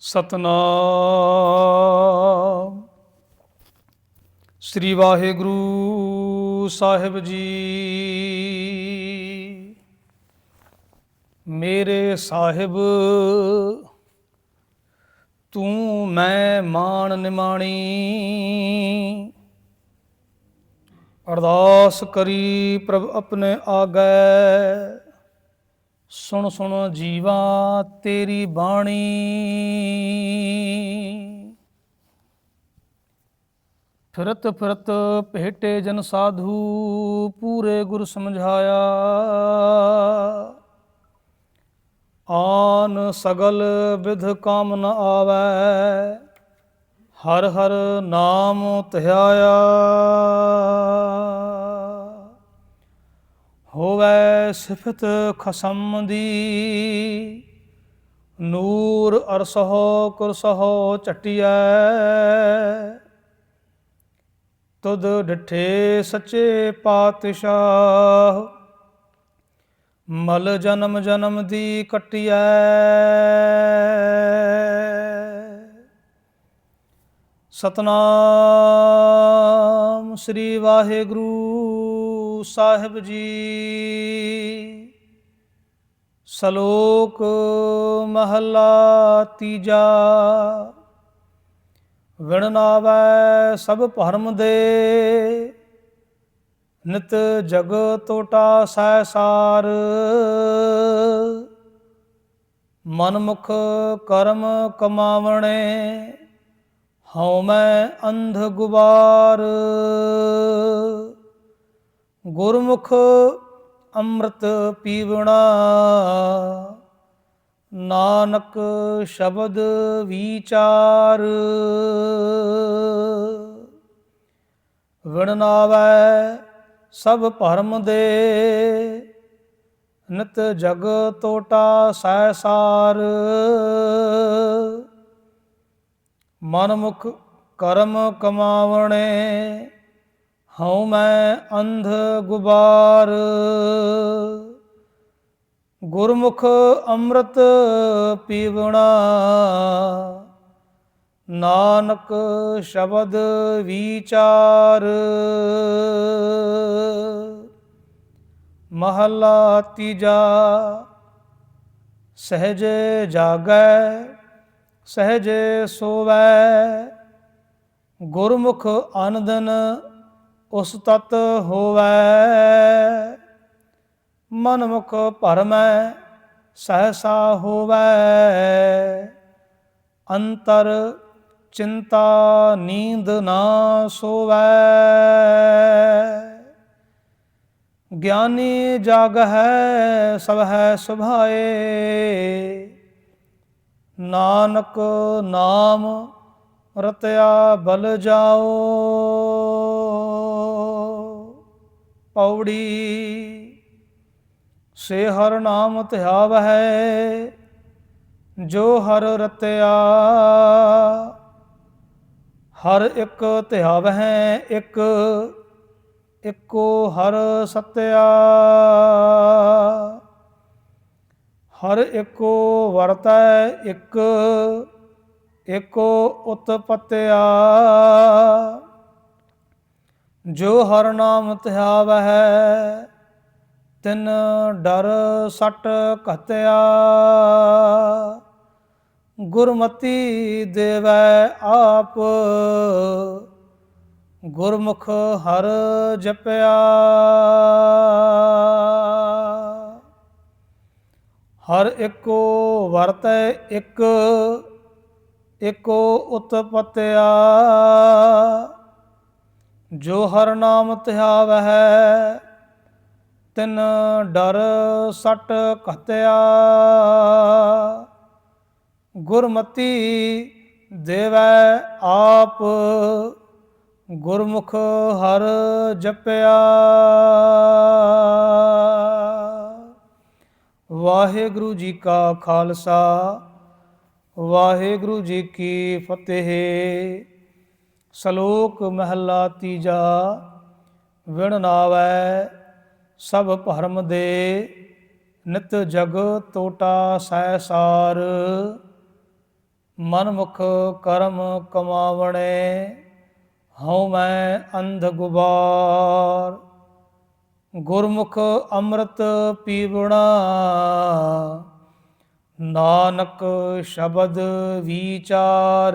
ਸਤਨਾਮ। ਸ੍ਰੀ ਵਾਹਿਗੁਰੂ ਸਾਹਿਬ ਜੀ। ਮੇਰੇ ਸਾਹਿਬ, ਤੂੰ ਮੈਂ ਮਾਣ ਨਿਮਾਣੀ। ਅਰਦਾਸ ਕਰੀ ਪ੍ਰਭ ਆਪਣੇ ਆਗੈ। ਸੁਣ ਸੁਣ ਜੀਵਾ ਤੇਰੀ ਬਾਣੀ। ਫਿਰਤ ਫਿਰਤ ਭੇਟੇ ਜਨ ਸਾਧੂ, ਪੂਰੇ ਗੁਰ ਸਮਝਾਇਆ। ਆਨ ਸਗਲ ਵਿਧ ਕਾਮ ਨ ਆਵੈ, ਹਰ ਹਰ ਨਾਮ ਧਿਆਇਆ ਸਿਫਤ ਖਸਮ ਦੀ ਨੂਰ ਅਰਸਹੋ ਕੁਰਸਹੋ ਚਟਿਐ ਤੁਧ ਡਿਠੇ ਸੱਚੇ ਪਾਤਸ਼ਾਹ। ਮਲ ਜਨਮ ਜਨਮ ਦੀ ਕਟਿਐ। ਸਤਨਾਮ ਸ੍ਰੀ ਵਾਹਿਗੁਰੂ। ਸਾਹਿਬ ਜੀ। ਸ਼ਲੋਕ ਮਹੱਲਾ ਤੀਜਾ। ਵਿਣਨਾਵੈ ਸਭ ਭਰਮ ਦੇ। ਨਿਤ ਜਗ ਟੋਟਾ ਸੈ ਸਾਰ। ਮਨਮੁਖ ਕਰਮ ਕਮਾਵਣੇ ਹਉ ਮੈਂ ਅੰਧ ਗੁਬਾਰ। ਗੁਰਮੁਖ ਅੰਮ੍ਰਿਤ ਪੀਵਣਾ। ਨਾਨਕ ਸ਼ਬਦ ਵਿਚਾਰ। ਵਿਣਨਾਵੈ ਸਭ ਭਰਮ ਦੇ। ਨਿਤ ਜਗ ਤੋਟਾ ਸੈ ਸਾਰ ਮਨਮੁਖ ਕਰਮ ਕਮਾਵਣੇ। ਹਉ ਮੈਂ ਅੰਧ ਗੁਬਾਰ। ਗੁਰਮੁਖ ਅੰਮ੍ਰਿਤ ਪੀਵਣਾ। ਨਾਨਕ ਸ਼ਬਦ ਵਿਚਾਰ। ਮਹਲਾ ਤੀਜਾ, ਸਹਜ ਜਾਗੈ, ਸਹਜ ਸੋਵੈ। ਗੁਰਮੁਖ ਆਨੰਦਨ ਉਸ ਤਤ ਮਨ ਮੁਖ ਭਰਮੈ ਸਹਸਾ ਹੋਵੈ। ਅੰਤਰ ਚਿੰਤਾ ਨੀਂਦ ਨਾ ਸੋਵੈ। ਗਿਆਨੀ ਜਾਗ ਹੈ, ਸਭ ਹੈ ਸੁਭਾਏ। ਨਾਨਕ ਨਾਮ ਰਤਿਆ ਬਲ ਜਾਓ। ਪੌੜੀ। ਸੇ ਹਰ ਨਾਮ ਧਿਆਵ ਹੈ ਜੋ ਹਰ ਰਤਿਆ। ਹਰ ਇੱਕ ਧਿਆਵ ਹੈ ਇੱਕ, ਇੱਕੋ ਹਰ ਸਤਿਆ। ਹਰ ਇੱਕੋ ਵਰਤੈ, ਇੱਕ ਏਕੋ ਉਤਪਤਿਆ। ਜੋ ਹਰ ਨਾਮ ਧਿਆਵ ਹੈ ਤਿਨ ਡਰ ਸਟ ਕਤਿਆ ਗੁਰਮਤੀ ਦੇਵੈ ਆਪ, ਗੁਰਮੁਖ ਹਰ ਜਪਿਆ। ਹਰ ਇੱਕੋ ਵਰਤੈ ਇੱਕ, ਇੱਕੋ ਉਤਪਤਿਆ। ਜੋ ਹਰ ਨਾਮ ਧਿਆਵ ਹੈ ਤਿਨ ਡਰ ਸਟ ਘਤਿਆ। ਗੁਰਮਤੀ ਦੇਵੈ ਆਪ, ਗੁਰਮੁਖ ਹਰ ਜਪਿਆ। ਵਾਹਿਗੁਰੂ ਜੀ ਕਾ ਖਾਲਸਾ, ਵਾਹਿਗੁਰੂ ਜੀ ਕੀ ਫਤਿਹ। ਸ਼ਲੋਕ ਮਹਲਾ ਤੀਜਾ, ਵਿਣ ਨਾਵੈ ਸਭ ਭਰਮ ਦੇ, ਨਿਤ ਜਗ ਤੋਟਾ ਸੈ ਸਾਰ। ਮਨ ਕਰਮ ਕਮਾਵਣੇ, ਹਉ ਮੈਂ ਅੰਧ ਗੁਬਾਰ। ਗੁਰਮੁਖ ਅੰਮ੍ਰਿਤ ਪੀਵਣਾ, ਨਾਨਕ ਸ਼ਬਦ ਵਿਚਾਰ।